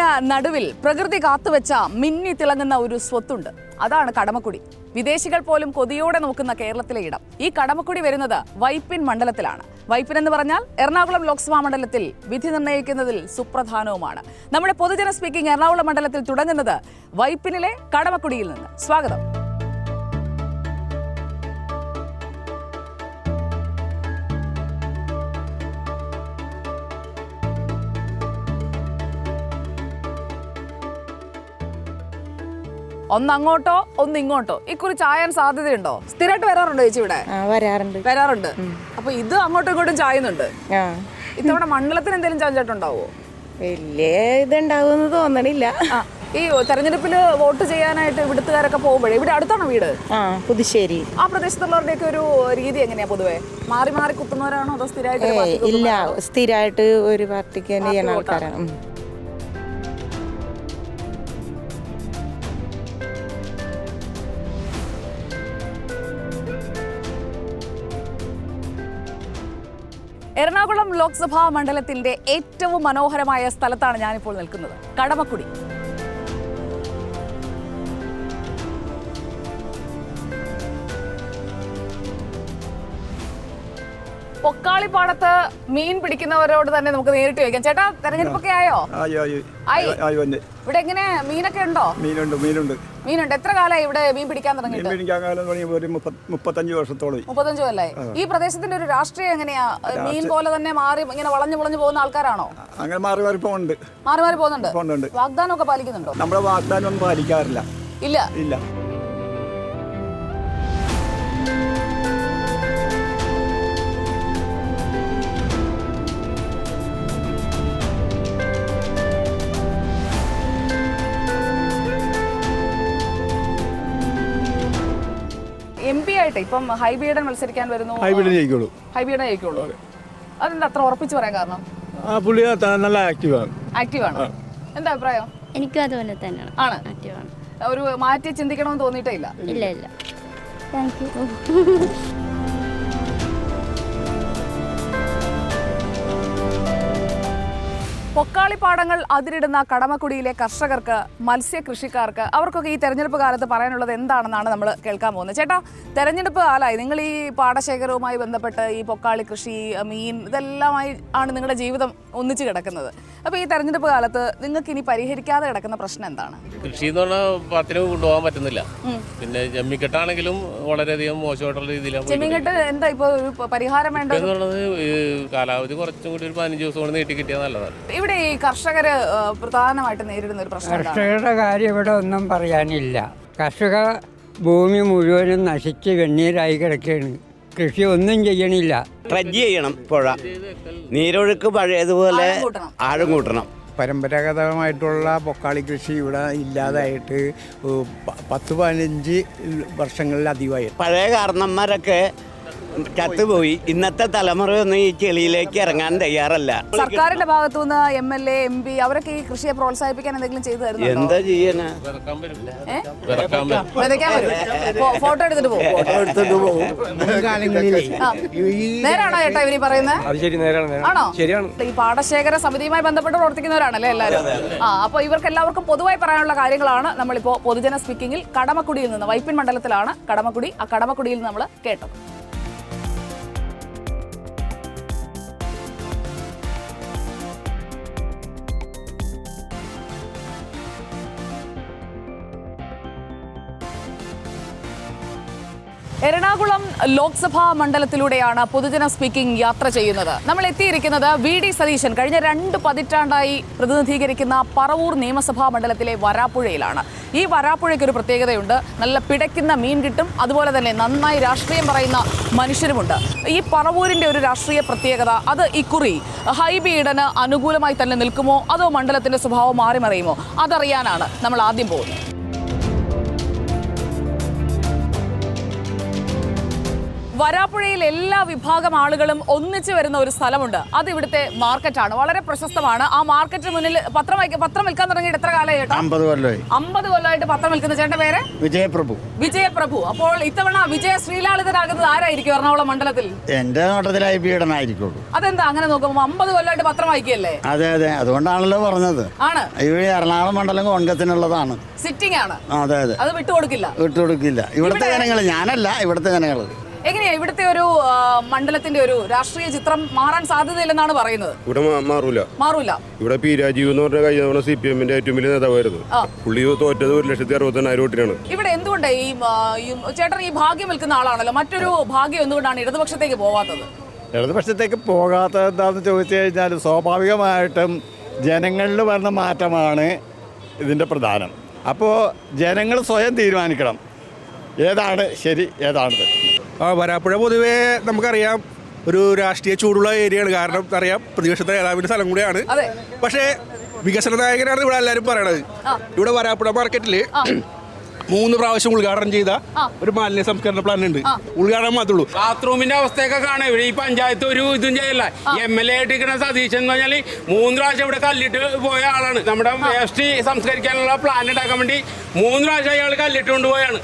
കാടിന് നടുവിൽ പ്രകൃതി കാത്തുവെച്ച മിന്നി തിളങ്ങുന്ന ഒരു സ്വത്തുണ്ട്. അതാണ് കടമക്കുടി. വിദേശികൾ പോലും കൊതിയോടെ നോക്കുന്ന കേരളത്തിലെ ഇടം. ഈ കടമക്കുടി വരുന്നത് വൈപ്പിൻ മണ്ഡലത്തിലാണ്. വൈപ്പിൻ എന്ന് പറഞ്ഞാൽ എറണാകുളം ലോക്സഭാ മണ്ഡലത്തിൽ വിധി നിർണയിക്കുന്നതിൽ സുപ്രധാനവുമാണ്. നമ്മുടെ പൊതുജന സ്പീക്കിംഗ് എറണാകുളം മണ്ഡലത്തിൽ തുടങ്ങുന്നത് വൈപ്പിനിലെ കടമക്കുടിയിൽ നിന്ന്. സ്വാഗതം. ഒന്ന് അങ്ങോട്ടോ ഒന്ന് ഇങ്ങോട്ടോ ഇക്കുറി ചായാൻ സാധ്യതയുണ്ടോ? സ്ഥിരമായിട്ട് വരാറുണ്ടോ ചേച്ചി ഇവിടെ? വരാറുണ്ട്. വരാറുണ്ട്. അപ്പൊ ഇത് അങ്ങോട്ടും ഇങ്ങോട്ടും ചായുന്നുണ്ട്. ഇത്തവണ മണ്ഡലത്തിന് എന്തെങ്കിലും ചാഞ്ചാട്ടുണ്ടാവോ വലിയ ഇതുണ്ടാവുമെന്ന് തോന്നണില്ല. ഈ തെരഞ്ഞെടുപ്പിൽ വോട്ട് ചെയ്യാനായിട്ട് ഇവിടുത്തുകാരൊക്കെ പോകുമ്പോഴേ ഇവിടെ അടുത്താണ് വീട്? പുതുശ്ശേരി. ആ പ്രദേശത്തുള്ളവരുടെയൊക്കെ ഒരു രീതി എങ്ങനെയാ പൊതുവേ? മാറി മാറി കുത്തുന്നവരാണോ അതോ സ്ഥിരമായിട്ട് ഇല്ല സ്ഥിരമായിട്ട് ഒരു പാർട്ടിക്ക് തന്നെ ചെയ്യുന്ന ആൾക്കാരാണ്. എറണാകുളം ലോക്സഭാ മണ്ഡലത്തിന്റെ ഏറ്റവും മനോഹരമായ സ്ഥലത്താണ് ഞാനിപ്പോൾ നിൽക്കുന്നത്. കടമക്കുടി. പൊക്കാളിപ്പാടത്ത് മീൻ പിടിക്കുന്നവരോട് തന്നെ നമുക്ക് നേരിട്ട് ചോദിക്കാം. ചേട്ടാ തെരഞ്ഞെടുപ്പൊക്കെ ആയോ? ഇവിടെ എങ്ങനെ മീനൊക്കെ ഉണ്ടോ? മീനുണ്ട് മീനുണ്ട്. മീനുണ്ട്. എത്ര കാലമായി ഇവിടെ മീൻ പിടിക്കാൻ തുടങ്ങി മുപ്പത്തഞ്ച് വർഷത്തോളം മുപ്പത്തഞ്ചു കൊല്ലായി. ഈ പ്രദേശത്തിന്റെ ഒരു രാഷ്ട്രീയം എങ്ങനെയാ? മീൻ പോലെ തന്നെ മാറി ഇങ്ങനെ വളഞ്ഞു വളഞ്ഞു പോകുന്ന ആൾക്കാരാണോ? അങ്ങനെ മാറി മാറി പോകുന്നുണ്ട്. മാറി മാറി പോകുന്നുണ്ട്. വാഗ്ദാനം ഒക്കെ പാലിക്കുന്നുണ്ടോ? നമ്മുടെ വാഗ്ദാനം ഒന്നും പാലിക്കാറില്ല. ഇല്ല. ഇല്ല. എം പി ആയിട്ട് ഇപ്പം ഹൈബീഡൻ മത്സരിക്കാൻ വരുന്നു. ഹൈബീഡൻ ജയിക്കുള്ളൂ. ഹൈബീഡൻ ജയിക്കുള്ളൂ. അതെന്താ അത്ര ഉറപ്പിച്ച് പറയാൻ കാരണം? ആ പുള്ളി നല്ല ആക്റ്റീവാണ്. ആക്റ്റീവ് ആണ് എന്താ അഭിപ്രായം? എനിക്കും അതുപോലെ തന്നെയാണ്. ആണ്. ആക്റ്റീവാണ്. ഒരു മാറ്റി ചിന്തിക്കണമെന്ന് തോന്നിയിട്ടേ ഇല്ല. ഇല്ല ഇല്ല. താങ്ക് യു പൊക്കാളിപ്പാടങ്ങൾ അതിരിടുന്ന കടമക്കുടിയിലെ കർഷകർക്ക് മത്സ്യകൃഷിക്കാർക്ക് അവർക്കൊക്കെ ഈ തെരഞ്ഞെടുപ്പ് കാലത്ത് പറയാനുള്ളത് എന്താണെന്നാണ് നമ്മൾ കേൾക്കാൻ പോകുന്നത്. ചേട്ടാ തെരഞ്ഞെടുപ്പ് കാലമായി നിങ്ങൾ ഈ പാടശേഖരവുമായി ബന്ധപ്പെട്ട് ഈ പൊക്കാളി കൃഷി മീൻ ഇതെല്ലാമായി ആണ് നിങ്ങളുടെ ജീവിതം ഒന്നിച്ച് കിടക്കുന്നത്. അപ്പോൾ ഈ തെരഞ്ഞെടുപ്പ് കാലത്ത് നിങ്ങൾക്ക് ഇനി പരിഹരിക്കാതെ കിടക്കുന്ന പ്രശ്നം എന്താണ്? കൃഷി എന്ന് പറഞ്ഞാൽ പത്തിന് കൊണ്ടുപോകാൻ പറ്റുന്നില്ല. പിന്നെ ജമ്മിക്കെട്ടാണെങ്കിലും വളരെയധികം മോശമായിട്ടുള്ള രീതിയിലാണ് ജമ്മിക്കെട്ട് എന്താ ഇപ്പോൾ പരിഹാരം വേണ്ട എന്ന് പറയുന്നത് ഈ കാലാവധി കുറച്ചും കൂടി ഒരു പതിനഞ്ച് ദിവസം കൊണ്ട് നീട്ടി കിട്ടിയാൽ നല്ലതാണ്. ഇവിടെ ഈ കർഷകര് പ്രധാനമായിട്ട് നേരിടുന്ന ഒരു പ്രശ്നം എന്താണ്? കർഷകരുടെ കാര്യം ഇവിടെ ഒന്നും പറയാനില്ല. കർഷക ഭൂമി മുഴുവനും നശിച്ച് വെണ്ണീരായി കിടക്കുകയാണ്. കൃഷി ഒന്നും ചെയ്യണില്ല. ട്രഡ്ജ് ചെയ്യണം പുഴ. നീരൊഴുക്ക് പഴയതുപോലെ ആഴം കൂട്ടണം. ആഴം കൂട്ടണം. പരമ്പരാഗതമായിട്ടുള്ള പൊക്കാളി കൃഷി ഇവിടെ ഇല്ലാതായിട്ട് ഏഹ്, പ- പത്ത് പതിനഞ്ച് വർഷങ്ങളിലധികമായി പഴയ കാരണന്മാരൊക്കെ ചത്തുപോയി ഇന്നത്തെ തലമുറയൊന്നും ഈ ചെളിയിലേക്ക് ഇറങ്ങാൻ തയ്യാറല്ല. സർക്കാരിന്റെ ഭാഗത്തുനിന്ന് M L A M P അവരൊക്കെ ഈ കൃഷിയെ പ്രോത്സാഹിപ്പിക്കാൻ എന്തെങ്കിലും ചെയ്തു എന്താ വിതയ്ക്കാൻ ഫോട്ടോ എടുത്തിട്ട് പോകും. നേരാണോ ചേട്ടാ ഇവർ പറയുന്നത് ആണോ? ഈ പാടശേഖര സമിതിയുമായി ബന്ധപ്പെട്ട് പ്രവർത്തിക്കുന്നവരാണല്ലേ എല്ലാവരും? ആ അപ്പൊ ഇവർക്ക് എല്ലാവർക്കും പൊതുവായി പറയാനുള്ള കാര്യങ്ങളാണ് നമ്മളിപ്പോ പൊതുജന സ്പീക്കിംഗിൽ കടമക്കുടിയിൽ നിന്ന് വൈപ്പിൻ മണ്ഡലത്തിലാണ് കടമക്കുടി. ആ കടമക്കുടിയിൽ നിന്ന് നമ്മൾ കേട്ടത്. എറണാകുളം ലോക്സഭാ മണ്ഡലത്തിലൂടെയാണ് പൊതുജന സ്പീക്കിംഗ് യാത്ര ചെയ്യുന്നത്. നമ്മൾ എത്തിയിരിക്കുന്നത് വി ഡി സതീശൻ. കഴിഞ്ഞ രണ്ട് പതിറ്റാണ്ടായി പ്രതിനിധീകരിക്കുന്ന പറവൂർ നിയമസഭാ മണ്ഡലത്തിലെ വരാപ്പുഴയിലാണ്. ഈ വരാപ്പുഴയ്ക്ക് ഒരു പ്രത്യേകതയുണ്ട്. നല്ല പിടയ്ക്കുന്ന മീൻ കിട്ടും. അതുപോലെ തന്നെ നന്നായി രാഷ്ട്രീയം പറയുന്ന മനുഷ്യരുമുണ്ട്. ഈ പറവൂരിന്റെ ഒരു രാഷ്ട്രീയ പ്രത്യേകത അത് ഇക്കുറി ഹൈബീഡന് അനുകൂലമായി തന്നെ നിൽക്കുമോ? അതോ മണ്ഡലത്തിന്റെ സ്വഭാവം മാറി മറിയുമോ അതറിയാനാണ് നമ്മൾ ആദ്യം പോകുന്നത്. വരാപ്പുഴയിൽ എല്ലാ വിഭാഗം ആളുകളും ഒന്നിച്ചു വരുന്ന ഒരു സ്ഥലമുണ്ട്. അത് ഇവിടുത്തെ മാർക്കറ്റാണ്. വളരെ പ്രശസ്തമാണ്. ആ മാർക്കറ്റിന് മുന്നിൽ പത്രം വായിക്ക- പത്രം വിൽക്കാൻ തുടങ്ങിയിട്ട് എത്ര കാലമായി ചേട്ടാ അമ്പത് കൊല്ലമായി അമ്പത് കൊല്ലമായിട്ട് പത്രം വിൽക്കുന്ന ചേട്ടന്റെ പേര്? വിജയപ്രഭു. വിജയപ്രഭു. അപ്പോൾ ഇത്തവണ വിജയ ശ്രീലാളിതരാകുന്നത് ആരായിരിക്കും എറണാകുളം മണ്ഡലത്തിൽ? എന്റെ നോട്ടത്തിലായി പീഡനമായിരിക്കുള്ളൂ അതെന്താ? അങ്ങനെ നോക്കുമ്പോൾ അമ്പത് കൊല്ലമായിട്ട് പത്രം വായിക്കുകയല്ലേ? അതെ അതെ. അതുകൊണ്ടാണല്ലോ പറഞ്ഞത്. ആണ്. എറണാകുളം മണ്ഡലം കോൺഗ്രസിനുള്ളതാണ് സിറ്റിംഗ് ആണ്. അതെ അതെ. അത് വിട്ടുകൊടുക്കില്ല. വിട്ടുകൊടുക്കില്ല. ഇവിടുത്തെ ഇവിടെ- ജനങ്ങൾ ഞാനല്ല ഇവിടുത്തെ ജനങ്ങൾ എങ്ങനെയാ ഇവിടുത്തെ ഒരു മണ്ഡലത്തിന്റെ ഒരു രാഷ്ട്രീയ ചിത്രം മാറാൻ സാധ്യതയില്ലെന്നാണ് പറയുന്നത്? ഇവിടെ മാറൂല. മാറൂല. ഇവിടെ പി രാജീവ് എന്ന് പറഞ്ഞ കഴിഞ്ഞ തവണ സി പി എമ്മിന്റെ ഏറ്റവും വലിയ നേതാവായിരുന്നു. പുള്ളി തോറ്റത് ഒരു ലക്ഷത്തി അറുപത്തിനായിരം വോട്ടിനാണ്. ഇവിടെ എന്തുകൊണ്ട് ഈ ചേട്ടൻ ഈ ഭാഗ്യം വിൽക്കുന്ന ആളാണല്ലോ? മറ്റൊരു ഭാഗ്യം എന്തുകൊണ്ടാണ് ഇടതുപക്ഷത്തേക്ക് പോവാത്തത്? ഇടതുപക്ഷത്തേക്ക് പോകാത്തത് എന്താണെന്ന് ചോദിച്ചു കഴിഞ്ഞാൽ സ്വാഭാവികമായിട്ടും ജനങ്ങളിൽ വരുന്ന മാറ്റമാണ് ഇതിന്റെ പ്രധാനം. അപ്പോൾ ജനങ്ങൾ സ്വയം തീരുമാനിക്കണം. ഏതാണ് ശരി ഏതാണ് തെറ്റ് വരാപ്പുഴ പൊതുവേ നമുക്കറിയാം ഒരു രാഷ്ട്രീയ ചൂടുള്ള ഏരിയയാണ്. കാരണം അറിയാം പ്രതിപക്ഷത്തെ നേതാവിന്റെ സ്ഥലം കൂടിയാണ്. പക്ഷേ വികസന നായകനാണ് ഇവിടെ എല്ലാവരും പറയണത്. ഇവിടെ വരാപ്പുഴ മാർക്കറ്റിൽ മൂന്ന് പ്രാവശ്യം ഉദ്ഘാടനം ചെയ്ത ഒരു മാലിന്യ സംസ്കരണ പ്ലാൻ ഉണ്ട്. ഉദ്ഘാടനം മാത്രമുള്ളൂ ബാത്റൂമിന്റെ അവസ്ഥയൊക്കെ കാണാം. ഇവിടെ ഈ പഞ്ചായത്ത് ഒരു ഇതും ചെയ്യല്ല. എം എൽ എ ആയിട്ട് ഇരിക്കുന്ന സതീശൻ എന്ന് പറഞ്ഞാൽ മൂന്ന് പ്രാവശ്യം ഇവിടെ കല്ലിട്ട് പോയ ആളാണ്. നമ്മുടെ വേസ്റ്റ് സംസ്കരിക്കാനുള്ള പ്ലാൻ ഉണ്ടാക്കാൻ വേണ്ടി മൂന്ന് പ്രാവശ്യം അയാൾ കല്ലിട്ട് കൊണ്ടുപോയാണ്.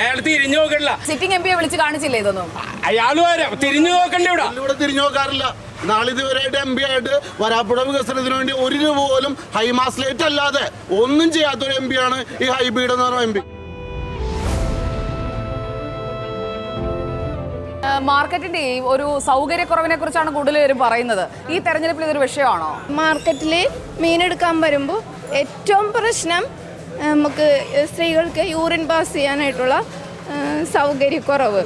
അയാൾ തിരിഞ്ഞു നോക്കില്ല. സിറ്റിംഗ് എം പിയെ വിളിച്ച് കാണിച്ചില്ലേ ഇതൊന്നും? അയാൾ വരാം. തിരിഞ്ഞു നോക്കണ്ട ഇവിടെ. ഇവിടെ തിരിഞ്ഞു നോക്കാറില്ല. നാളിതുവരെയായിട്ട് എം പി ആയിട്ട് വരാപ്പുഴ വികസനത്തിന് വേണ്ടി ഒരു രൂപ പോലും ഹൈമാസ്ലേറ്റ് അല്ലാതെ ഒന്നും ചെയ്യാത്തൊരു എം ആണ് ഈ ഹൈബീഡ് എന്ന് പറഞ്ഞ എം പി മാർക്കറ്റിന്റെ ഒരു സൗകര്യക്കുറവിനെ കുറിച്ചാണ് കൂടുതലും പറയുന്നത്. ഈ തെരഞ്ഞെടുപ്പിൽ ഇതൊരു വിഷയമാണോ? മാർക്കറ്റിൽ മീനെടുക്കാൻ വരുമ്പോൾ ഏറ്റവും പ്രശ്നം നമുക്ക് സ്ത്രീകൾക്ക് യൂറിൻ പാസ് ചെയ്യാനായിട്ടുള്ള സൗകര്യക്കുറവ്.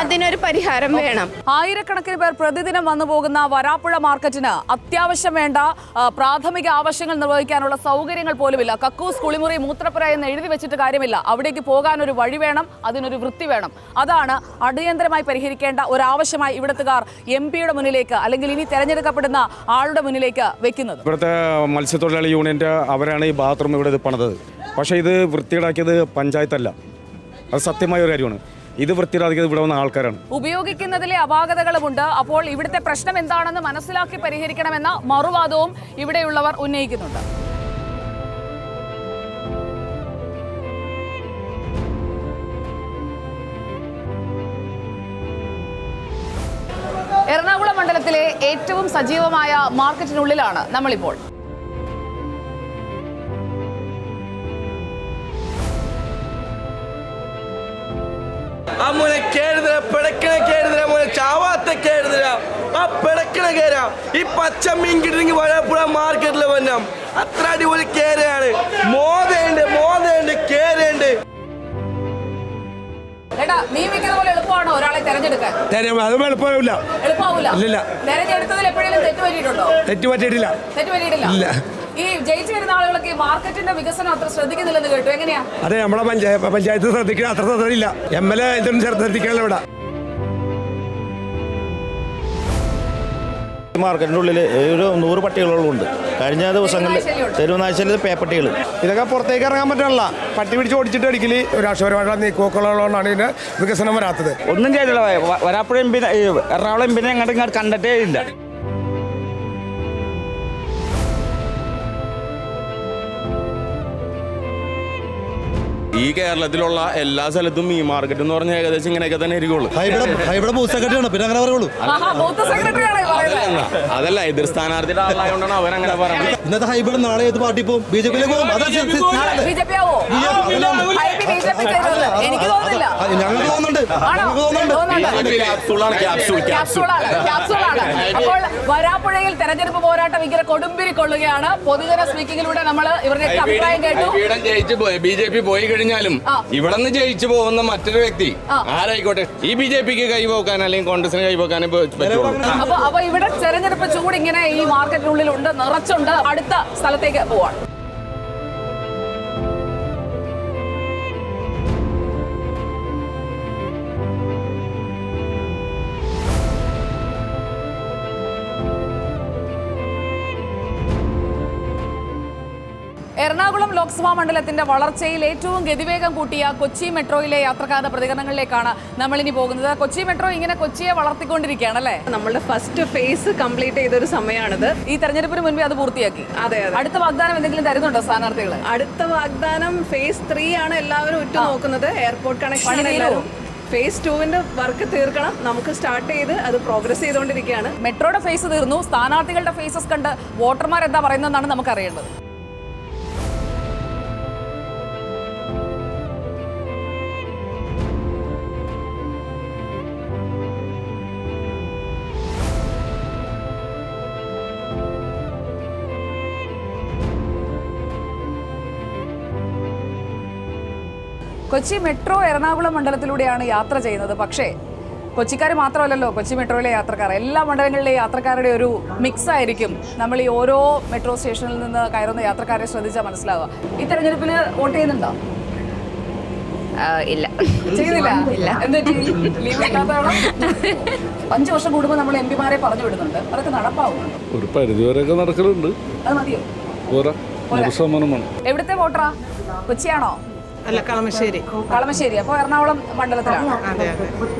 അതിനൊരു പരിഹാരം വേണം. ആയിരക്കണക്കിന് പേർ പ്രതിദിനം വന്നു പോകുന്ന വരാപ്പുഴ മാർക്കറ്റിന് അത്യാവശ്യം വേണ്ട പ്രാഥമിക ആവശ്യങ്ങൾ നിർവഹിക്കാനുള്ള സൗകര്യങ്ങൾ പോലുമില്ല. കക്കൂസ് കുളിമുറി മൂത്രപ്പുര എന്ന് എഴുതി വെച്ചിട്ട് കാര്യമില്ല. അവിടേക്ക് പോകാൻ ഒരു വഴി വേണം അതിനൊരു വൃത്തി വേണം. അതാണ് അടിയന്തരമായി പരിഹരിക്കേണ്ട ഒരാവശ്യമായി ഇവിടത്തുകാർ എം പിയുടെ മുന്നിലേക്ക് അല്ലെങ്കിൽ ഇനി തെരഞ്ഞെടുക്കപ്പെടുന്ന ആളുടെ മുന്നിലേക്ക് വെക്കുന്നത്. ഇവിടുത്തെ മത്സ്യത്തൊഴിലാളി യൂണിയന്റെ അവരാണ് ഈ ബാത്റൂം ഇവിടെ ഇത് പണിതത്. പക്ഷേ ഇത് വൃത്തിയിടാക്കിയത് പഞ്ചായത്തല്ല. അത് സത്യമായ ഒരു കാര്യമാണ്. ഇത് വൃത്തികേടാക്കിയത് ഇവിടെ വന്ന ആൾക്കാരാണ്. ഉപയോഗിക്കുന്നതിലെ അപാകതകളുമുണ്ട്. അപ്പോൾ ഇവിടുത്തെ പ്രശ്നം എന്താണെന്ന് മനസ്സിലാക്കി പരിഹരിക്കണമെന്ന മറുവാദവും ഇവിടെയുള്ളവർ ഉന്നയിക്കുന്നുണ്ട്. എറണാകുളം മണ്ഡലത്തിലെ ഏറ്റവും സജീവമായ മാർക്കറ്റിനുള്ളിലാണ് നമ്മളിപ്പോൾ. ആ മോനെ കേഴുതര പിടക്കണ കേഴുതര മോനെ ചാവാത്ത കേഴുതര ആ പിടക്കണ കേര ഈ പച്ച മീൻ കിട്ടണമെങ്കിൽ വഴപ്പുഴ മാർക്കറ്റിൽ വന്നാം. അത്ര അടിപൊളി കേരയാണ്. മോതയുണ്ട് മോതയുണ്ട് കേരയുണ്ട്. അത് എളുപ്പമാവില്ല. തെറ്റ് പറ്റിയിട്ടില്ല തെറ്റ് പറ്റിയിട്ടില്ല ഈ ജയിച്ചു വരുന്ന ആളുകളൊക്കെ മാർക്കറ്റിന്റെ വികസനം അത്ര ശ്രദ്ധിക്കുന്നില്ലെന്ന് കേട്ടു. എങ്ങനെയാ? അതെ നമ്മളെ പഞ്ചായത്ത് ശ്രദ്ധിക്കണം. അത്ര ശ്രദ്ധയില്ല എം എൽ എ ഇതൊന്നും ശ്രദ്ധിക്കണല്ലോ ഇവിടെ. മാർക്കറ്റിന്റെ ഉള്ളിൽ ഒരു നൂറ് പട്ടികളോളം ഉണ്ട്. കഴിഞ്ഞ ദിവസങ്ങളിൽ തെരുവനാഴ്ചയിൽ പേപ്പട്ടികൾ ഇതൊക്കെ പുറത്തേക്ക് ഇറങ്ങാൻ പറ്റണല്ല. പട്ടി പിടിച്ച് ഓടിച്ചിട്ട് അടിക്കൽ രാഷ്ട്രീയപരമായിട്ടുള്ള നീക്കോക്കുള്ളതുകൊണ്ടാണ് ഇതിന് വികസനം വരാത്തത്. ഒന്നും ചെയ്തില്ല. Varapuzha M P Ernakulam M പിന്നെ അങ്ങോട്ട് ഇങ്ങോട്ട് കണ്ടിട്ടേ ഇല്ല. ഈ കേരളത്തിലുള്ള എല്ലാ സ്ഥലത്തും ഈ മാർക്കറ്റ് എന്ന് പറഞ്ഞാൽ ഏകദേശം ഇങ്ങനെയൊക്കെ തന്നെ ഇരിക്കുള്ളൂ പിന്നെ അങ്ങനെ പറയുള്ളൂ അതല്ല എതിർ സ്ഥാനാർത്ഥിയുടെ ആളായതുകൊണ്ടാണ് അങ്ങനെ പറയുന്നത് ഇന്നത്തെ ഹൈബ്രിഡ് നാളെ ഏത് പാർട്ടി പോകും ബി ജെ പിയിലേക്ക് എനിക്ക് തോന്നുന്നില്ല ഞങ്ങൾക്ക് തോന്നുന്നുണ്ട് തോന്നുന്നുണ്ട് അപ്പോൾ വരാപ്പുഴയിൽ തെരഞ്ഞെടുപ്പ് പോരാട്ടം ഇങ്ങനെ കൊടുമ്പിരി കൊള്ളുകയാണ് പൊതുജന സ്പീക്കിങ്ങിലൂടെ നമ്മൾ ഇവരുടെ അഭിപ്രായം കേട്ടു ഇവിടെ ജയിച്ചു പോയി ബി ജെ പി പോയി കഴിഞ്ഞാലും. ഇവിടെ നിന്ന് ജയിച്ചു പോകുന്ന മറ്റൊരു വ്യക്തി. ആരായിക്കോട്ടെ ഈ ബി ജെ പിക്ക് കൈപോക്കാൻ അല്ലെങ്കിൽ കോൺഗ്രസിന് കൈപോക്കാനേ പറ്റുള്ളൂ അപ്പൊ ഇവിടെ തെരഞ്ഞെടുപ്പ് ചൂട് ഇങ്ങനെ ഈ മാർക്കറ്റിനുള്ളിൽ ഉണ്ട് നിറച്ചുണ്ട് അടുത്ത സ്ഥലത്തേക്ക് പോവാണ് എറണാകുളം ലോക്സഭാ മണ്ഡലത്തിന്റെ വളർച്ചയിൽ ഏറ്റവും ഗതിവേഗം കൂട്ടിയ കൊച്ചി മെട്രോയിലെ യാത്രക്കാരുടെ പ്രതികരണങ്ങളിലേക്കാണ് നമ്മൾ ഇനി പോകുന്നത്. കൊച്ചി മെട്രോ ഇങ്ങനെ കൊച്ചിയെ വളർത്തിക്കൊണ്ടിരിക്കുകയാണ് അല്ലേ? നമ്മളുടെ ഫസ്റ്റ് ഫേസ് കംപ്ലീറ്റ് ചെയ്തൊരു സമയമാണിത്. ഈ തെരഞ്ഞെടുപ്പിന് മുൻപേ അത് പൂർത്തിയാക്കി. അതെ അതെ. അടുത്ത വാഗ്ദാനം എന്തെങ്കിലും തരുന്നുണ്ടോ സ്ഥാനാർത്ഥികൾ അടുത്ത വാഗ്ദാനം ഫേസ് ത്രീ ആണ് എല്ലാവരും ഉറ്റുനോക്കുന്നത്. Airport connection? എല്ലാവരും. ഫേസ് ടുവിന്റെ വർക്ക് തീർക്കണം. നമുക്ക് സ്റ്റാർട്ട് ചെയ്ത് അത് പ്രോഗ്രസ് ചെയ്തുകൊണ്ടിരിക്കുകയാണ്. മെട്രോയുടെ ഫേസ് തീർന്നു. സ്ഥാനാർത്ഥികളുടെ ഫേസസ് കണ്ട് വോട്ടർമാർ എന്താ പറയുന്നതെന്നാണ് നമുക്ക് അറിയേണ്ടത് കൊച്ചി മെട്രോ എറണാകുളം മണ്ഡലത്തിലൂടെയാണ് യാത്ര ചെയ്യുന്നത്. പക്ഷേ കൊച്ചിക്കാർ മാത്രമല്ലല്ലോ കൊച്ചി മെട്രോയിലെ യാത്രക്കാർ. എല്ലാ മണ്ഡലങ്ങളിലെ യാത്രക്കാരുടെ ഒരു മിക്സ് ആയിരിക്കും. നമ്മൾ ഈ ഓരോ മെട്രോ സ്റ്റേഷനിൽ നിന്ന് കയറുന്ന യാത്രക്കാരെ ശ്രദ്ധിച്ചാൽ മനസ്സിലാവുക. ഈ തെരഞ്ഞെടുപ്പിന് വോട്ട് ചെയ്യുന്നുണ്ടോ? ഇല്ല. ചെയ്യുന്നില്ല? ഇല്ല. അഞ്ചു വർഷം കൂടുമ്പോൾ നമ്മൾ എം പിമാരെ പറഞ്ഞു വിടുന്നുണ്ട്. അതൊക്കെ നടപ്പാവുന്നുണ്ട്? ഒരു പരിധി വരെയൊക്കെ നടക്കലുണ്ട്. അത് മതിയോ? എവിടുത്തെ വോട്ടറാ? കൊച്ചിയാണോ? അല്ല കളമശ്ശേരി. കളമശ്ശേരി അപ്പോൾ എറണാകുളം മണ്ഡലത്തിലാണ്.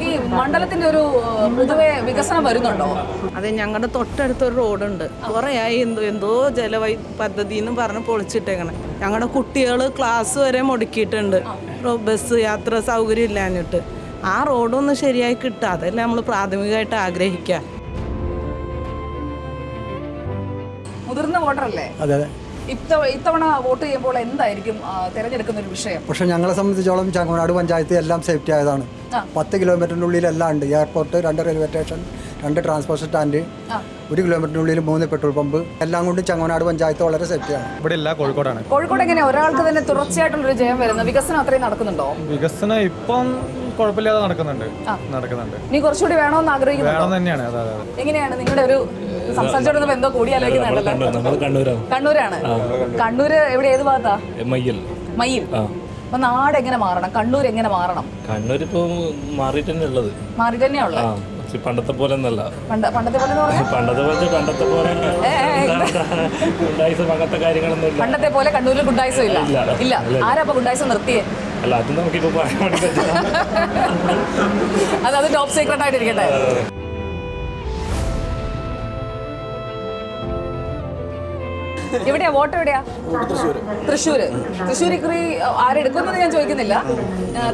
ഈ മണ്ഡലത്തിന്റെ ഒരു പൊതുവെ വികസനം വരുന്നുണ്ടോ? അതെ ഞങ്ങളുടെ തൊട്ടടുത്തൊരു റോഡുണ്ട്. കുറേയായി എന്തോ എന്തോ ജലവൈ പദ്ധതി എന്ന് പറഞ്ഞ് പൊളിച്ചിട്ടേക്കണേ. ഞങ്ങളുടെ കുട്ടികൾ ക്ലാസ് വരെ മുടക്കിയിട്ടുണ്ട്. ബസ് യാത്ര സൗകര്യം ഇല്ലാഞ്ഞിട്ട്. ആ റോഡൊന്ന് ശരിയായി കിട്ടുക അതല്ലേ നമ്മൾ പ്രാഥമികമായിട്ട് ആഗ്രഹിക്കുക മുതിർന്ന വോട്ടറല്ലേ? അതെ അതെ. ഇത്തവണ വോട്ട് ചെയ്യുമ്പോൾ എന്തായിരിക്കും തെരഞ്ഞെടുക്കുന്ന ഒരു വിഷയം? പക്ഷെ ഞങ്ങളെ സംബന്ധിച്ചോളം ചങ്ങനാട് പഞ്ചായത്ത് എല്ലാം സേഫ്റ്റി ആയതാണ്. പത്ത് കിലോമീറ്ററിനുള്ളിൽ എല്ലാം ഉണ്ട്. എയർപോർട്ട് രണ്ട് റെയിൽവേ സ്റ്റേഷൻ രണ്ട് ട്രാൻസ്പോർട്ട് സ്റ്റാൻഡ്. ഒരു കിലോമീറ്ററിനുള്ളിൽ മൂന്ന് പെട്രോൾ പമ്പ്. എല്ലാം കൊണ്ട് ചങ്ങനാട് പഞ്ചായത്ത് വളരെ സേഫ്റ്റിയാണ് ഇവിടെ ഇല്ല കോഴിക്കോടാണ്. കോഴിക്കോട് എങ്ങനെ ഒരാൾക്ക് തന്നെ തുടർച്ചയായിട്ടുള്ള ജയം വരുന്നത് വികസനം അത്രയും നടക്കുന്നുണ്ടോ? വികസനം ഇപ്പം കുഴപ്പമില്ലാതെ നടക്കുന്നുണ്ട്. നടക്കുന്നുണ്ട്. ഇനി കുറച്ചുകൂടി വേണമെന്ന് ആഗ്രഹിക്കുന്നുണ്ടോ തന്നെയാണ്. അതെ അതെ. എങ്ങനെയാണ് നിങ്ങളുടെ ഒരു സംസാരിച്ചോടുന്നപ്പോ എന്തോ കൂടിയാലോചിക്കുന്നുണ്ടല്ലോ കണ്ണൂരാണ് കണ്ണൂര് എവിടെ ഏത് ഭാഗത്താ? മയ്യിൽ. മയിൽ അപ്പൊ നാട് എങ്ങനെ മാറണം? കണ്ണൂർ എങ്ങനെ മാറണം? കണ്ണൂർ ഇപ്പൊ മാറിയിട്ട് തന്നെ ഉള്ളത്. മാറി തന്നെയാ ഉള്ളത്? പണ്ടത്തെ പോലെ ഒന്നല്ല. പണ്ട് പണ്ടത്തെ പോലെ പണ്ടത്തെ പോലെ പണ്ടത്തെ പോലെ ഉണ്ടായിസം അങ്ങനത്തെ കാര്യങ്ങളൊന്നും ഇല്ല. പണ്ടത്തെ പോലെ കണ്ണൂരിൽ ഗുണ്ടായിസം ഇല്ല. ഇല്ല. ആരാ അപ്പൊ ഗുണ്ടായിസം നിർത്തിയേ? അല്ല അത് നമുക്കിപ്പോ പറയാൻ വേണ്ടി പറ്റില്ല. അത് അത് ടോപ്പ് സീക്രട്ട് ആയിട്ടിരിക്കട്ടെ എവിടെയാ? വോട്ട് എവിടെയാ? തൃശ്ശൂര്. തൃശ്ശൂർ ഇക്കുറി ആരെടുക്കുമെന്ന് ഞാൻ ചോദിക്കുന്നില്ല.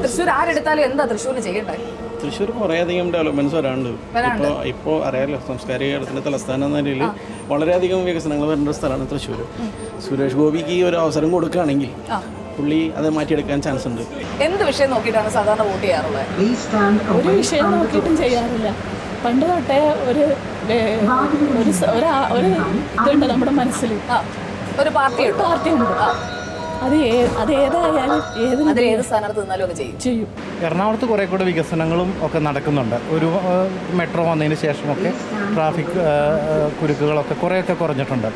തൃശ്ശൂർ ആരെടുത്താലും എന്താ തൃശ്ശൂരിന് ചെയ്യണ്ടേ തൃശ്ശൂർ കുറേയധികം ഡെവലപ്മെന്റ്സ് വരാണ്ട്. ഇപ്പോൾ ഇപ്പോൾ അറിയാലോ സാംസ്കാരിക കേരളത്തിന്റെ തലസ്ഥാനം എന്ന നിലയിൽ വളരെയധികം വികസനങ്ങൾ വരേണ്ട ഒരു സ്ഥലമാണ് തൃശ്ശൂർ സുരേഷ് ഗോപിക്ക് ഈ ഒരു അവസരം കൊടുക്കുകയാണെങ്കിൽ പുള്ളി അത് മാറ്റിയെടുക്കാൻ ചാൻസ് ഉണ്ട്. എന്ത് വിഷയം നോക്കിയിട്ടാണ് സാധാരണ വോട്ട് ചെയ്യാറുള്ളത്? ഒരു വിഷയം നോക്കിയിട്ടും ചെയ്യാറില്ല. പണ്ട് തൊട്ടേ ഒരു ഒരു ഒരു ഇതുണ്ട് നമ്മുടെ മനസ്സിൽ ആ ഒരു പാർട്ടി പാർട്ടി ഉണ്ട് അത് അത് ഏതായാലും ഏത് അതിൽ ഏത് സ്ഥാനാർത്ഥി നിന്നാലും ഒക്കെ ചെയ്യും. ചെയ്യും. എറണാകുളത്ത് കുറേ കൂടെ വികസനങ്ങളും ഒക്കെ നടക്കുന്നുണ്ട്. ഒരു മെട്രോ വന്നതിന് ശേഷമൊക്കെ ട്രാഫിക് കുരുക്കുകളൊക്കെ കുറേയൊക്കെ കുറഞ്ഞിട്ടുണ്ട്.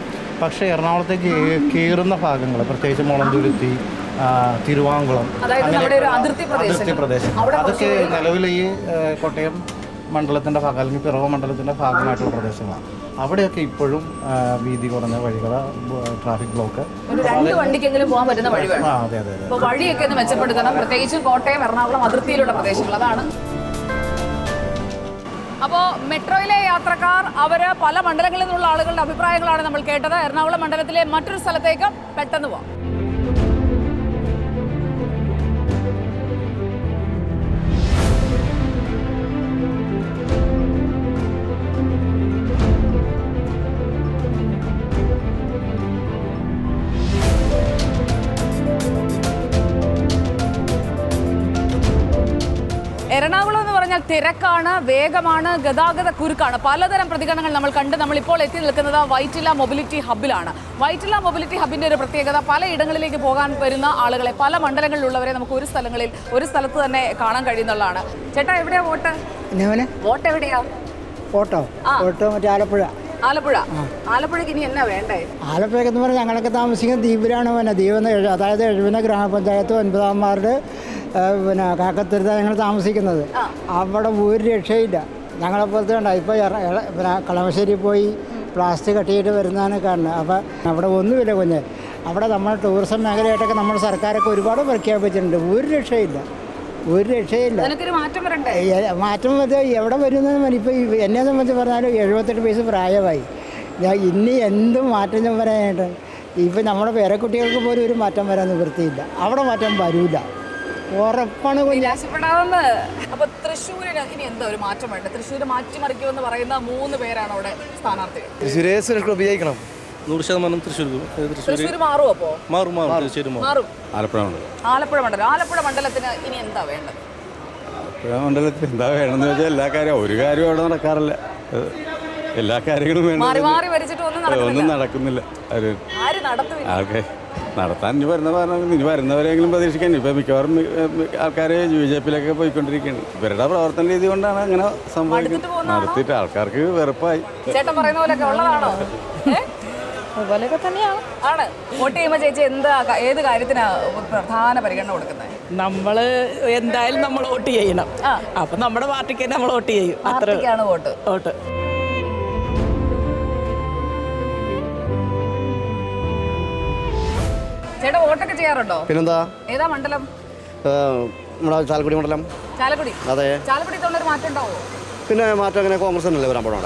പക്ഷേ എറണാകുളത്തേക്ക് കയറുന്ന ഭാഗങ്ങൾ പ്രത്യേകിച്ച് മുളന്തുരുത്തി തിരുവാങ്കുളം അതായത് നമ്മുടെ ഒരു അതിർത്തി പ്രദേശം അതിർത്തി പ്രദേശം അവിടെ അതൊക്കെ നിലവിൽ ഈ കോട്ടയം മണ്ഡലത്തിന്റെ ഭാഗം അല്ലെങ്കിൽ പിറവ മണ്ഡലത്തിന്റെ ഭാഗമായിട്ടുള്ള പ്രദേശങ്ങളാണ്. അവിടെയൊക്കെ ഇപ്പോഴും വീതി കുറഞ്ഞ വഴികൾ ട്രാഫിക് ബ്ലോക്ക്. രണ്ട് വണ്ടിക്കെങ്കിലും പോകാൻ പറ്റുന്ന വഴി വേണം ആ അതെ അതെ അതെ. അപ്പോൾ വഴിയൊക്കെ ഒന്ന് മെച്ചപ്പെടുത്തണം. പ്രത്യേകിച്ച് കോട്ടയം എറണാകുളം അതിർത്തിയിലുള്ള പ്രദേശങ്ങൾ. അതാണ്. അപ്പോൾ മെട്രോയിലെ യാത്രക്കാർ അവർ പല മണ്ഡലങ്ങളിൽ നിന്നുള്ള ആളുകളുടെ അഭിപ്രായങ്ങളാണ് നമ്മൾ കേട്ടത്. എറണാകുളം മണ്ഡലത്തിലെ മറ്റൊരു സ്ഥലത്തേക്ക് പെട്ടെന്ന് പോവാം. എറണാകുളം എന്ന് പറഞ്ഞാൽ തിരക്കാണ് വേഗമാണ് ഗതാഗത കുരുക്കാണ്. പലതരം പ്രതികരണങ്ങൾ നമ്മൾ കണ്ട് നമ്മൾ ഇപ്പോൾ എത്തി നിൽക്കുന്നത് വൈറ്റില മൊബിലിറ്റി ഹബിലാണ്. വൈറ്റില മൊബിലിറ്റി ഹബിന്റെ ഒരു പ്രത്യേകത പല പലയിടങ്ങളിലേക്ക് പോകാൻ വരുന്ന ആളുകളെ പല മണ്ഡലങ്ങളിലുള്ളവരെ നമുക്ക് ഒരു സ്ഥലങ്ങളിൽ ഒരു സ്ഥലത്ത് തന്നെ കാണാൻ കഴിയുന്നുള്ളതാണ്. ചേട്ടാ എവിടെയാ വോട്ട്? വോട്ട് എവിടെയാ? ഫോട്ടോ. ഫോട്ടോ മറ്റേ ആലപ്പുഴ. ആലപ്പുഴ? ആലപ്പുഴക്ക് ഇനി എന്നാ വേണ്ടേ? ആലപ്പുഴക്ക് എന്ന് പറഞ്ഞാൽ ഞങ്ങളൊക്കെ താമസിക്കുന്ന ദ്വീപിലാണ് പിന്നെ ദ്വീപെന്ന് അതായത് എഴുപന ഗ്രാമപഞ്ചായത്ത് ഒൻപതാം വാർഡ് പിന്നെ കാക്കത്തുരുത്താണ് ഞങ്ങൾ താമസിക്കുന്നത്. അവിടെ ഒരു രക്ഷയില്ല. ഞങ്ങളെപ്പോലത്തെ കണ്ട ഇപ്പോൾ പിന്നെ കളമശ്ശേരി പോയി പ്ലാസ്റ്റിക് കട്ടിയിട്ട് വരുന്നതാണ് കാണുന്നത് അപ്പോൾ അവിടെ ഒന്നുമില്ല കുഞ്ഞ്. അവിടെ നമ്മൾ ടൂറിസം മേഖലയായിട്ടൊക്കെ നമ്മുടെ സർക്കാരൊക്കെ ഒരുപാട് പ്രഖ്യാപിച്ചിട്ടുണ്ട്. ഒരു രക്ഷയില്ല. ഒരു രക്ഷയില്ല. മാറ്റം വരണ്ടേ? ഏ- മാറ്റം വന്ന് എവിടെ വരുന്നത് ഇപ്പോൾ എന്നെ സംബന്ധിച്ച് പറഞ്ഞാലും എഴുപത്തെട്ട് വയസ്സ് പ്രായമായി. ഞാൻ ഇനി എന്തും മാറ്റം ഞാൻ പറയാനായിട്ട് ഇപ്പം നമ്മുടെ പേരക്കുട്ടികൾക്ക് പോലും ഒരു മാറ്റം വരാൻ നിവൃത്തിയില്ല. അവിടെ മാറ്റം വരില്ല ഉറപ്പാണ് കുഞ്ഞ നിരാശപ്പെടാമെന്ന് അപ്പൊ തൃശ്ശൂരിന് ഇനി എന്താ ഒരു മാറ്റം വേണ്ട തൃശ്ശൂര് മാറ്റി മറിക്കും മാറ്റിമറിക്കുമെന്ന് പറയുന്ന മൂന്ന് പേരാണ് അവിടെ സ്ഥാനാർത്ഥികൾ തൃശ്ശൂരെ സുരേഷ് ഗോപി ജയിക്കണം? നൂറ് ശതമാനം തൃശ്ശൂർ തൃശ്ശൂർ മാറും അപ്പോ? മാറും മാറും. തീർച്ചയായിട്ടും മാറും. ആലപ്പുഴ മണ്ഡലം. ആലപ്പുഴ മണ്ഡലം. ആലപ്പുഴ മണ്ഡലത്തിന് ഇനി എന്താ വേണ്ടത്? ആലപ്പുഴ മണ്ഡലത്തിൽ എന്താ വേണമെന്ന് വെച്ചാൽ എല്ലാ കാര്യവും ഒരു കാര്യവും അവിടെ നടക്കാറില്ല. എല്ലാ കാര്യങ്ങളും മാറി വേണം മാറി വരച്ചിട്ട് ഒന്നും ഒന്നും നടക്കുന്നില്ല. ആര് ആൾക്കെ നടത്താൻ ഇനി വരുന്ന പറഞ്ഞാൽ ഇനി വരുന്നവരെങ്കിലും പ്രതീക്ഷിക്കാൻ. ഇപ്പം മിക്കവാറും ആൾക്കാർ യു ജെ പിയിലൊക്കെ പോയിക്കൊണ്ടിരിക്കുകയാണ് ഇവരുടെ പ്രവർത്തന രീതി കൊണ്ടാണ് അങ്ങനെ സംഭവിക്കുന്നത്? നടത്തിയിട്ട് ആൾക്കാർക്ക് വെറുപ്പായി. ചേട്ടൻ പറയുന്ന പോലെയൊക്കെ ഉള്ളതാണോ? ഏ? അതുപോലെയൊക്കെ തന്നെയാണ്. ആണ്. വോട്ട് ചെയ്യുമ്പോൾ ചേച്ചി എന്താ ക- ഏത് കാര്യത്തിനാ പ്രധാന പരിഗണന കൊടുക്കുന്നത് നമ്മൾ എന്തായാലും നമ്മൾ വോട്ട് ചെയ്യണം. അപ്പം നമ്മുടെ പാർട്ടിക്ക് തന്നെ നമ്മൾ വോട്ട് ചെയ്യും. അത്രയാണ് വോട്ട്. വോട്ട്. ചേട്ടാ വോട്ടൊക്കെ ചെയ്യാറുണ്ടോ? പിന്നെന്താ? ഏതാ മണ്ഡലം? നമ്മുടെ ചാലക്കുടി മണ്ഡലം. ചാലക്കുടി. അതെ. ചാലക്കുടി ഒരു മാറ്റം ഉണ്ടാവോ? പിന്നെ മാറ്റം അങ്ങനെ കോൺഗ്രസ് തന്നെയല്ലേ വരാൻ പോണേ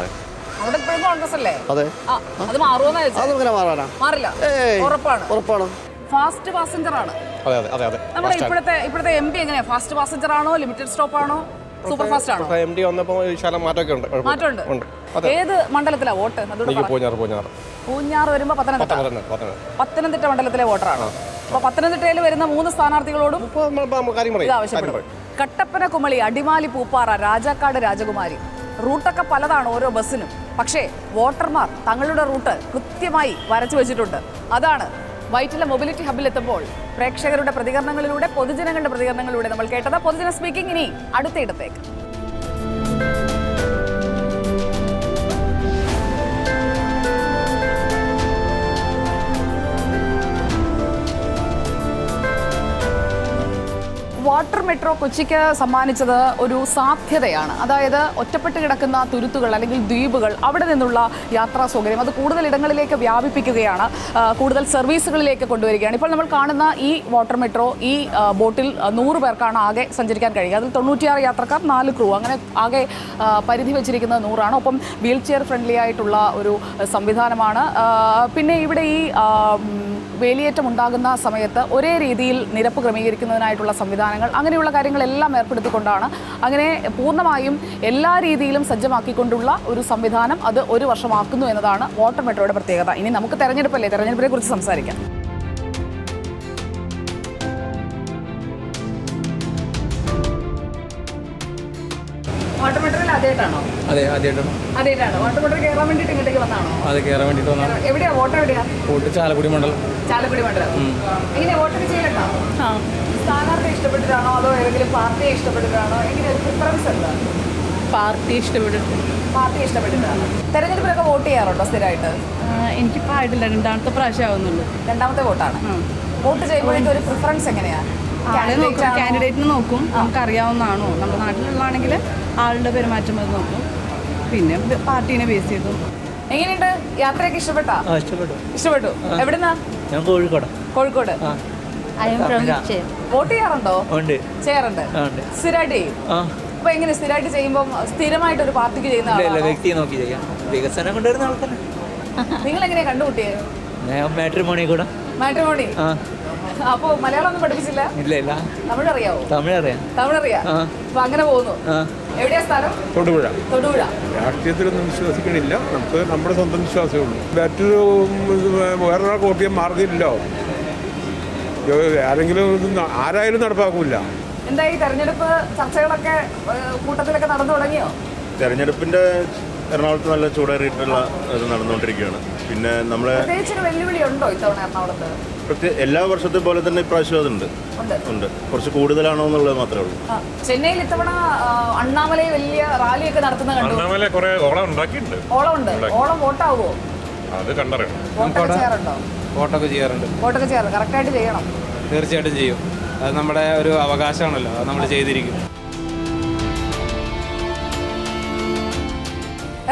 അവിടെ? ഇപ്പോഴും കോൺഗ്രസ് അല്ലേ? അതെ. ആ അത് മാറുമെന്ന് ചോദിച്ചാ അതെങ്ങനെ മാറാനാ? മാറില്ല. ഏയ്. ഉറപ്പാണ്. ഉറപ്പാണ്. ഫാസ്റ്റ് പാസഞ്ചർ ആണ്. അതെ അതെ അതെ അതെ. നമ്മുടെ ഇപ്പോഴത്തെ ഇപ്പോഴത്തെ എം പി എങ്ങനെയാ? ഫാസ്റ്റ് പാസഞ്ചർ ആണോ ലിമിറ്റഡ് സ്റ്റോപ്പ് ആണോ? സൂപ്പർ ഫാസ്റ്റ് ആണോ? എം ഡി വന്നപ്പോൾ ശാലം മാറ്റമൊക്കെ ഉണ്ട്. മാറ്റമുണ്ട്. ഉണ്ട്. ഏത് മണ്ഡലത്തിലാ വോട്ട്? എനിക്ക്. പൂഞ്ഞാറ് പൂഞ്ഞാറ്. പൂഞ്ഞാർ വരുമ്പോ പത്തനംതിട്ട. പത്തനംതിട്ട മണ്ഡലത്തിലെ വോട്ടറാണ്? അപ്പൊ പത്തനംതിട്ടയിൽ വരുന്ന മൂന്ന് സ്ഥാനാർത്ഥികളോടും ഇത് ആവശ്യപ്പെടും. കട്ടപ്പന കുമളി അടിമാലി പൂപ്പാറ രാജാക്കാട് രാജകുമാരി. റൂട്ടൊക്കെ പലതാണ് ഓരോ ബസ്സിനും. പക്ഷേ വോട്ടർമാർ തങ്ങളുടെ റൂട്ട് കൃത്യമായി വരച്ചു വെച്ചിട്ടുണ്ട്. അതാണ് വൈറ്റില മൊബിലിറ്റി ഹബിൽ എത്തുമ്പോൾ പ്രേക്ഷകരുടെ പ്രതികരണങ്ങളിലൂടെ പൊതുജനങ്ങളുടെ പ്രതികരണങ്ങളിലൂടെ നമ്മൾ കേട്ടത്. പൊതുജന സ്പീക്കിംഗ് ഇനി അടുത്തയിടത്തേക്ക് വാട്ടർ മെട്രോ കൊച്ചിക്ക് സമ്മാനിച്ചത് ഒരു സാധ്യതയാണ്. അതായത് ഒറ്റപ്പെട്ട് കിടക്കുന്ന തുരുത്തുകൾ അല്ലെങ്കിൽ ദ്വീപുകൾ അവിടെ നിന്നുള്ള യാത്രാ സൗകര്യം അത് കൂടുതൽ ഇടങ്ങളിലേക്ക് വ്യാപിപ്പിക്കുകയാണ് കൂടുതൽ സർവീസുകളിലേക്ക് കൊണ്ടുവരികയാണ്. ഇപ്പോൾ നമ്മൾ കാണുന്ന ഈ വാട്ടർ മെട്രോ ഈ ബോട്ടിൽ നൂറ് പേർക്കാണ് ആകെ സഞ്ചരിക്കാൻ കഴിയുക. അതിൽ തൊണ്ണൂറ്റിയാറ് യാത്രക്കാർ നാല് ക്രൂ. അങ്ങനെ ആകെ പരിധി വെച്ചിരിക്കുന്നത് നൂറാണ്. ഒപ്പം വീൽ ചെയർ ഫ്രണ്ട്ലി ആയിട്ടുള്ള ഒരു സംവിധാനമാണ്. പിന്നെ ഇവിടെ ഈ വേലിയേറ്റം ഉണ്ടാകുന്ന സമയത്ത് ഒരേ രീതിയിൽ നിരപ്പ് ക്രമീകരിക്കുന്നതിനായിട്ടുള്ള സംവിധാനങ്ങൾ അങ്ങനെയുള്ള കാര്യങ്ങളെല്ലാം ഏർപ്പെടുത്തിക്കൊണ്ടാണ് അങ്ങനെ പൂർണമായും എല്ലാ രീതിയിലും സജ്ജമാക്കിക്കൊണ്ടുള്ള ഒരു സംവിധാനം അത് ഒരു വർഷമാക്കുന്നു എന്നതാണ് വാട്ടർ മെട്രോയുടെ പ്രത്യേകത. ഇനി നമുക്ക് തെരഞ്ഞെടുപ്പല്ലേ? തെരഞ്ഞെടുപ്പിനെ കുറിച്ച് സംസാരിക്കാം. അതെ കയറാൻ വന്നാണോ? അതെ കേറാൻ വേണ്ടിയിട്ട് വന്നാൽ എവിടെയാ? വോട്ട് ചാലക്കുടി മണ്ഡലം. ചാലക്കുടി മണ്ഡലം. സ്ഥാനാർത്ഥി ഇഷ്ടപ്പെട്ടിട്ടാണോ അതോ ഏതെങ്കിലും പാർട്ടിയെ ഇഷ്ടപ്പെട്ടിട്ടാണോ? എങ്ങനെ പ്രിഫറൻസ് എന്താ? പാർട്ടി ഇഷ്ടപ്പെട്ടിട്ട് പാർട്ടി ഇഷ്ടപ്പെട്ടിട്ടാണ്. തെരഞ്ഞെടുപ്പിലൊക്കെ വോട്ട് ചെയ്യാറുണ്ടോ സ്ഥിരമായിട്ട്? എനിക്കിപ്പോൾ ആയിട്ടില്ല. രണ്ടാമത്തെ പ്രാവശ്യം ആവുന്നുള്ളൂ. രണ്ടാമത്തെ വോട്ടാണ്. വോട്ട് ചെയ്യുമ്പോഴേക്കും ഒരു പ്രിഫറൻസ് എങ്ങനെയാ? ആളെ നോക്കും. കാൻഡിഡേറ്റിനെ കാൻഡിഡേറ്റിന് നോക്കും. നമുക്ക് അറിയാവുന്നതാണോ നമ്മുടെ നാട്ടിലുള്ളതാണെങ്കിൽ ആളുടെ പെരുമാറ്റം അത് നോക്കും. പിന്നെ പാർട്ടീനെ ബേസ് ചെയ്തു. എങ്ങനെയുണ്ട്? യാത്രയൊക്കെ ഇഷ്ടപ്പെട്ടാ? ഇഷ്ടപ്പെട്ടു. ഇഷ്ടപ്പെട്ടു. എവിടെന്നാ? ഞാൻ Kozhikode. Kozhikode. I'm from vote ചെയ്യാറുണ്ടോ? ഉണ്ട്. ചെയ്യാറുണ്ട്. ഉണ്ട്. സ്ഥിരമായിട്ട് ചെയ്യും. ആ. അപ്പൊ എങ്ങനെ സ്ഥിരമായിട്ട് ചെയ്യുമ്പോൾ സ്ഥിരമായിട്ട് ഒരു പാർട്ടിക്ക് ചെയ്യുന്ന ആളാണോ? വ്യക്തിയെ നോക്കി ചെയ്യാം. വികസനം കൊണ്ടുവരുന്ന ആൾക്കാരെ. നിങ്ങൾ എങ്ങനെയാ കണ്ടുമുട്ടിയത് ഞാൻ മാട്രിമോണി കൂടെ. മാട്രിമോണി? ആ. അപ്പൊ മലയാളം ഒന്നും പഠിപ്പിച്ചില്ല? ഇല്ല ഇല്ല. തമിഴ് അറിയാവോ തമിഴ് അറിയാം തമിഴ് അറിയാം ആ. അപ്പൊ അങ്ങനെ പോകുന്നു. ആ. എവിടെയാ സ്ഥലം? തൊടുപുഴ. തൊടുപുഴ. രാഷ്ട്രീയത്തിലൊന്നും വിശ്വസിക്കണില്ല. നമുക്ക് നമ്മുടെ സ്വന്തം വിശ്വാസമേ ഉള്ളൂ. മറ്റൊരു വേറൊരാൾക്ക് വോട്ട് ചെയ്യാൻ മാർഗമില്ലല്ലോ ആരെങ്കിലും ആരായാലും നടപ്പാക്കൂല. എന്താ ഈ തെരഞ്ഞെടുപ്പ് ചർച്ചകളൊക്കെ കൂട്ടത്തിലൊക്കെ നടന്നു തുടങ്ങിയോ? തെരഞ്ഞെടുപ്പിന്റെ എറണാകുളത്ത് നല്ല ചൂടേറിയിട്ടുള്ള ഇത് നടന്നുകൊണ്ടിരിക്കുകയാണ്. പിന്നെ നമ്മളെ വെല്ലുവിളി ഉണ്ടോ ഇത്തവണ എറണാകുളത്ത്? പ്രത്യേക എല്ലാ വർഷത്തെ പോലെ തന്നെ ഇപ്രാവശ്യം അതുണ്ട്. ഉണ്ട്. ഉണ്ട്. കുറച്ച് കൂടുതലാണോ എന്നുള്ളത് മാത്രമേ ഉള്ളൂ. ആ, ചെന്നൈയിൽ ഇത്തവണ അണ്ണാമലയെ അണ്ണാമലൈ വലിയ റാലിയൊക്കെ നടത്തുന്ന കണ്ടു. കുറെ ഓളം ഉണ്ടാക്കിയിട്ടുണ്ട്. ഓളം ഉണ്ട് ഓളം വോട്ടാവോ? അത് കണ്ടറിയണം. വോട്ടൊക്കെ ചെയ്യാറുണ്ടോ. വോട്ടൊക്കെ ചെയ്യാറ് കറക്റ്റായിട്ട് ചെയ്യണം. തീർച്ചയായിട്ടും ചെയ്യും. അത് നമ്മുടെ ഒരു അവകാശമാണല്ലോ. അത് നമ്മൾ ചെയ്തിരിക്കും.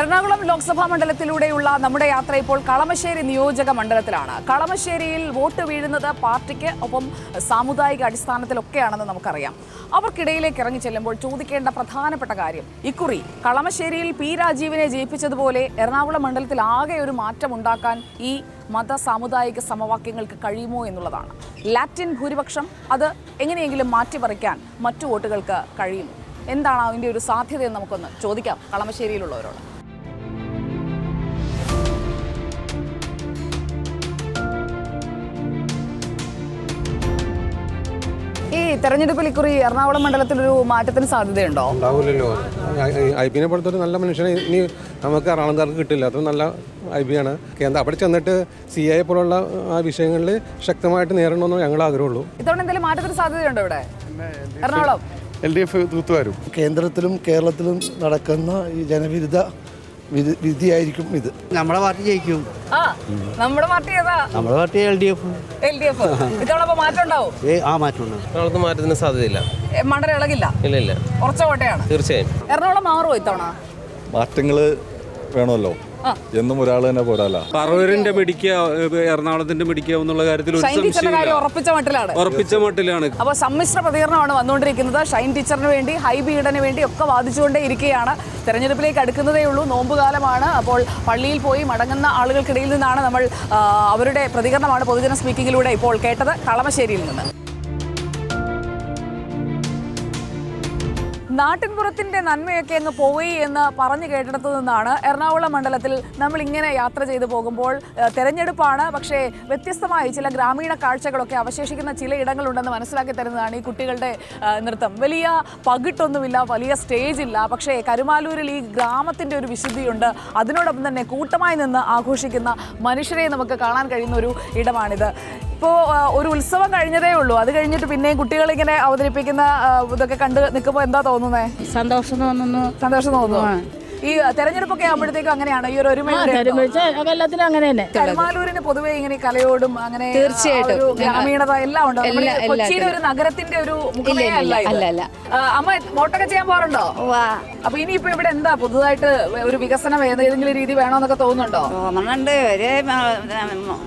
എറണാകുളം ലോക്സഭാ മണ്ഡലത്തിലൂടെയുള്ള നമ്മുടെ യാത്ര ഇപ്പോൾ കളമശ്ശേരി നിയോജക മണ്ഡലത്തിലാണ്. കളമശ്ശേരിയിൽ വോട്ട് വീഴുന്നത് പാർട്ടിക്ക് ഒപ്പം സാമുദായിക അടിസ്ഥാനത്തിലൊക്കെയാണെന്ന് നമുക്കറിയാം. അവർക്കിടയിലേക്ക് ഇറങ്ങി ചെല്ലുമ്പോൾ ചോദിക്കേണ്ട പ്രധാനപ്പെട്ട കാര്യം ഇക്കുറി. കളമശ്ശേരിയിൽ പി രാജീവിനെ ജയിപ്പിച്ചതുപോലെ എറണാകുളം മണ്ഡലത്തിൽ ആകെ ഒരു മാറ്റം ഉണ്ടാക്കാൻ ഈ മത സാമുദായിക സമവാക്യങ്ങൾക്ക് കഴിയുമോ എന്നുള്ളതാണ്. ലാറ്റിൻ ഭൂരിപക്ഷം അത് എങ്ങനെയെങ്കിലും മാറ്റിപ്പറിക്കാൻ മറ്റു വോട്ടുകൾക്ക് കഴിയുമോ? എന്താണ് അതിന്റെ ഒരു സാധ്യതയെന്ന് നമുക്കൊന്ന് ചോദിക്കാം. കളമശ്ശേരിയിലുള്ളവരോട്. തെരഞ്ഞെടുപ്പിൽ ഇക്കുറി എറണാകുളം മണ്ഡലത്തിൽ ഒരു മാറ്റത്തിന് സാധ്യതയുണ്ടോ? ഉണ്ടാവില്ലല്ലോ. ഐ പിനെ പോലത്തെ ഒരു നല്ല മനുഷ്യനെ ഇനി നമുക്ക് എറണാകുളംകാർക്ക് കിട്ടില്ല. അത്ര നല്ല ഐ പി ആണ്. കേന്ദ്ര അവിടെ ചെന്നിട്ട് സി ഐ പോലുള്ള ആ വിഷയങ്ങളിൽ ശക്തമായിട്ട് നേരിടണമെന്ന് ഞങ്ങൾ ആഗ്രഹമുള്ളൂ. ഇത്തവണ എന്തെങ്കിലും മാറ്റത്തിന് സാധ്യതയുണ്ടോ ഇവിടെ? എറണാകുളം. എൽ ഡി എഫ് തൂത്തുവാരും. കേന്ദ്രത്തിലും കേരളത്തിലും നടക്കുന്ന ഈ ജനവിരുദ്ധ വിധിയായിരിക്കും ഇത്. നമ്മുടെ പാർട്ടി ജയിക്കും. ആ നമ്മുടെ പാർട്ടി ഏതാ? നമ്മുടെ party L D F. L D F. ഇത്തവണ മാറ്റം ഉണ്ടാവും? ഏ ആ മാറ്റമുണ്ട് എറണാകുളത്ത് മാറ്റത്തിന് സാധ്യതയില്ല. എ, മണ്ഡലം ഇളകില്ല? ഇല്ല ഇല്ല. ഉറച്ച കോട്ടയാണ് തീർച്ചയായും. എറണാകുളം മാറുമോ ഇത്തവണ? മാറ്റങ്ങൾ വേണമല്ലോ. എന്നും ഒരാൾ തന്നെ പോരാല. പറവൂരിന്റെ മിടിക്കുക എറണാകുളത്തിന്റെ മിടിക്കുക എന്നുള്ള കാര്യത്തിൽ ഒരു ഷൈൻ ടീച്ചറിന്റെ കാര്യം സംശയമില്ല ഉറപ്പിച്ച മട്ടിലാണ്. ഉറപ്പിച്ച മട്ടിലാണ്. അപ്പോൾ സമ്മിശ്ര പ്രതികരണമാണ് വന്നുകൊണ്ടിരിക്കുന്നത്. ഷൈൻ ടീച്ചറിന് വേണ്ടി ഹൈ ഈഡന് വേണ്ടി ഒക്കെ വാദിച്ചുകൊണ്ടേ ഇരിക്കുകയാണ്. തെരഞ്ഞെടുപ്പിലേക്ക് അടുക്കുന്നതേ ഉള്ളൂ. നോമ്പുകാലമാണ്. അപ്പോൾ പള്ളിയിൽ പോയി മടങ്ങുന്ന ആളുകൾക്കിടയിൽ നിന്നാണ് നമ്മൾ ആ, അവരുടെ പ്രതികരണമാണ് പൊതുജന സ്പീക്കിങ്ങിലൂടെ ഇപ്പോൾ കേട്ടത്. കളമശ്ശേരിയിൽ നിന്ന്. നാട്ടിൻപുറത്തിന്റെ നന്മയൊക്കെ അങ്ങ് പോയി എന്ന് പറഞ്ഞു കേട്ടിടത്തു നിന്നാണ് എറണാകുളം മണ്ഡലത്തിൽ നമ്മൾ ഇങ്ങനെ യാത്ര ചെയ്തു പോകുമ്പോൾ തെരഞ്ഞെടുപ്പാണ് പക്ഷേ വ്യത്യസ്തമായി ചില ഗ്രാമീണ കാഴ്ചകളൊക്കെ അവശേഷിക്കുന്ന ചില ഇടങ്ങളുണ്ടെന്ന് മനസ്സിലാക്കി തരുന്നതാണ് ഈ കുട്ടികളുടെ നൃത്തം. വലിയ പകിട്ടൊന്നുമില്ല വലിയ സ്റ്റേജ് ഇല്ല പക്ഷേ കരുമാലൂരിൽ ഈ ഗ്രാമത്തിന്റെ ഒരു വിശുദ്ധിയുണ്ട്. അതിനോടൊപ്പം തന്നെ കൂട്ടമായി നിന്ന് ആഘോഷിക്കുന്ന മനുഷ്യരെ നമുക്ക് കാണാൻ കഴിയുന്ന ഒരു ഇടമാണിത്. ഇപ്പോൾ ഒരു ഉത്സവം കഴിഞ്ഞതേ ഉള്ളൂ. അത് കഴിഞ്ഞിട്ട് പിന്നെയും കുട്ടികളിങ്ങനെ അവതരിപ്പിക്കുന്ന ഇതൊക്കെ കണ്ട് നിൽക്കുമ്പോൾ എന്താ തോന്നുന്നത്? സന്തോഷം തോന്നുന്നു. സന്തോഷം തോന്നുന്നു. ഈ തെരഞ്ഞെടുപ്പൊക്കെ ആകുമ്പോഴത്തേക്കും അങ്ങനെയാണ്. ഈ ഒരു ഒരുമയുടെ എല്ലാത്തിനും അങ്ങനെ തന്നെ കരുമാലൂരിന് പൊതുവെ ഇങ്ങനെ കലയോടും അങ്ങനെ തീർച്ചയായിട്ടും. ഗ്രാമീണത എല്ലാം ഉണ്ട്? കൊച്ചിയിലെ കൊച്ചിയുടെ ഒരു നഗരത്തിന്റെ ഒരു അല്ല അമ്മ വോട്ടൊക്കെ ചെയ്യാൻ പോറുണ്ടോ വാ. അപ്പൊ ഇനിയിപ്പോ ഇവിടെ എന്താ പുതുതായിട്ട് ഒരു വികസനം ഏതെങ്കിലും രീതി വേണോന്നൊക്കെ തോന്നുന്നുണ്ടോ? തോന്നുന്നുണ്ട് ഒരു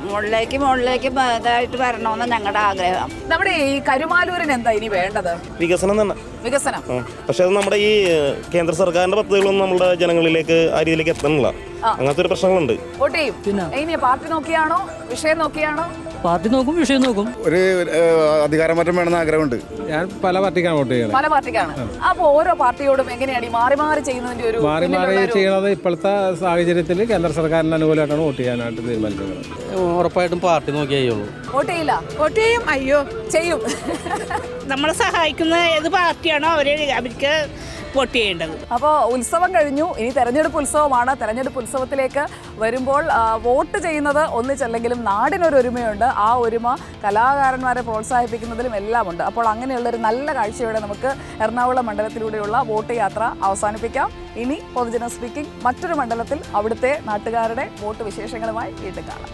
മുകളിലേക്ക് മുകളിലേക്ക് ഇതായിട്ട് വരണമെന്ന് ഞങ്ങളുടെ ആഗ്രഹം. നമ്മുടെ ഈ കരുമാലൂരിന് എന്താ ഇനി വേണ്ടത്? വികസനം തന്നെ. വികസനം. പക്ഷെ അത് നമ്മുടെ ഈ കേന്ദ്ര സർക്കാരിന്റെ പദ്ധതികളൊന്നും നമ്മുടെ ജനങ്ങളിലേക്ക് ആ രീതിയിലേക്ക് എത്തണില്ല. അങ്ങനത്തെ ഒരു പ്രശ്നങ്ങളുണ്ട്. വോട്ട് ചെയ്യും. ഇനി പാർട്ടി നോക്കിയാണോ? വിഷയം നോക്കിയാണോ? പാർട്ടി നോക്കും വിഷയം നോക്കും. ഒരു അധികാരമാറ്റം വേണമെന്ന് ആഗ്രഹമുണ്ട്. ഞാൻ പല പാർട്ടിക്കാണ് വോട്ട് ചെയ്യുന്നത്. പല പാർട്ടിക്കാണ്. അപ്പൊ ഓരോ പാർട്ടിയോടും എങ്ങനെയാണ് ഈ മാറി മാറി ചെയ്യുന്നതിന്റെ ഒരു മാറി മാറി ചെയ്യുന്നത് ഇപ്പോഴത്തെ സാഹചര്യത്തിൽ കേന്ദ്ര സർക്കാരിന് അനുകൂലമായിട്ടാണ് വോട്ട് ചെയ്യാനായിട്ട് തീരുമാനിക്കുന്നത് ഉറപ്പായിട്ടും പാർട്ടി നോക്കി ചെയ്യുള്ളൂ. വോട്ട് ചെയ്യില്ല? വോട്ട് ചെയ്യും. അയ്യോ ചെയ്യും. നമ്മളെ സഹായിക്കുന്ന ഏത് പാർട്ടിയാണോ അവരെ അവർക്ക് സപ്പോർട്ട് ചെയ്യേണ്ടത്. അപ്പോൾ ഉത്സവം കഴിഞ്ഞു. ഇനി തെരഞ്ഞെടുപ്പ് ഉത്സവമാണ്. തെരഞ്ഞെടുപ്പ് ഉത്സവത്തിലേക്ക് വരുമ്പോൾ വോട്ട് ചെയ്യുന്നത് ഒന്നിച്ചല്ലെങ്കിലും നാടിനൊരു ഒരുമയുണ്ട്. ആ ഒരുമ കലാകാരന്മാരെ പ്രോത്സാഹിപ്പിക്കുന്നതിലും എല്ലാം ഉണ്ട് അപ്പോൾ അങ്ങനെയുള്ളൊരു നല്ല കാഴ്ചയോടെ നമുക്ക് എറണാകുളം മണ്ഡലത്തിലൂടെയുള്ള വോട്ട് യാത്ര അവസാനിപ്പിക്കാം. ഇനി പൊതുജന സ്പീക്കിംഗ് മറ്റൊരു മണ്ഡലത്തിൽ അവിടുത്തെ നാട്ടുകാരുടെ വോട്ട് വിശേഷങ്ങളുമായി വീണ്ടും കാണാം.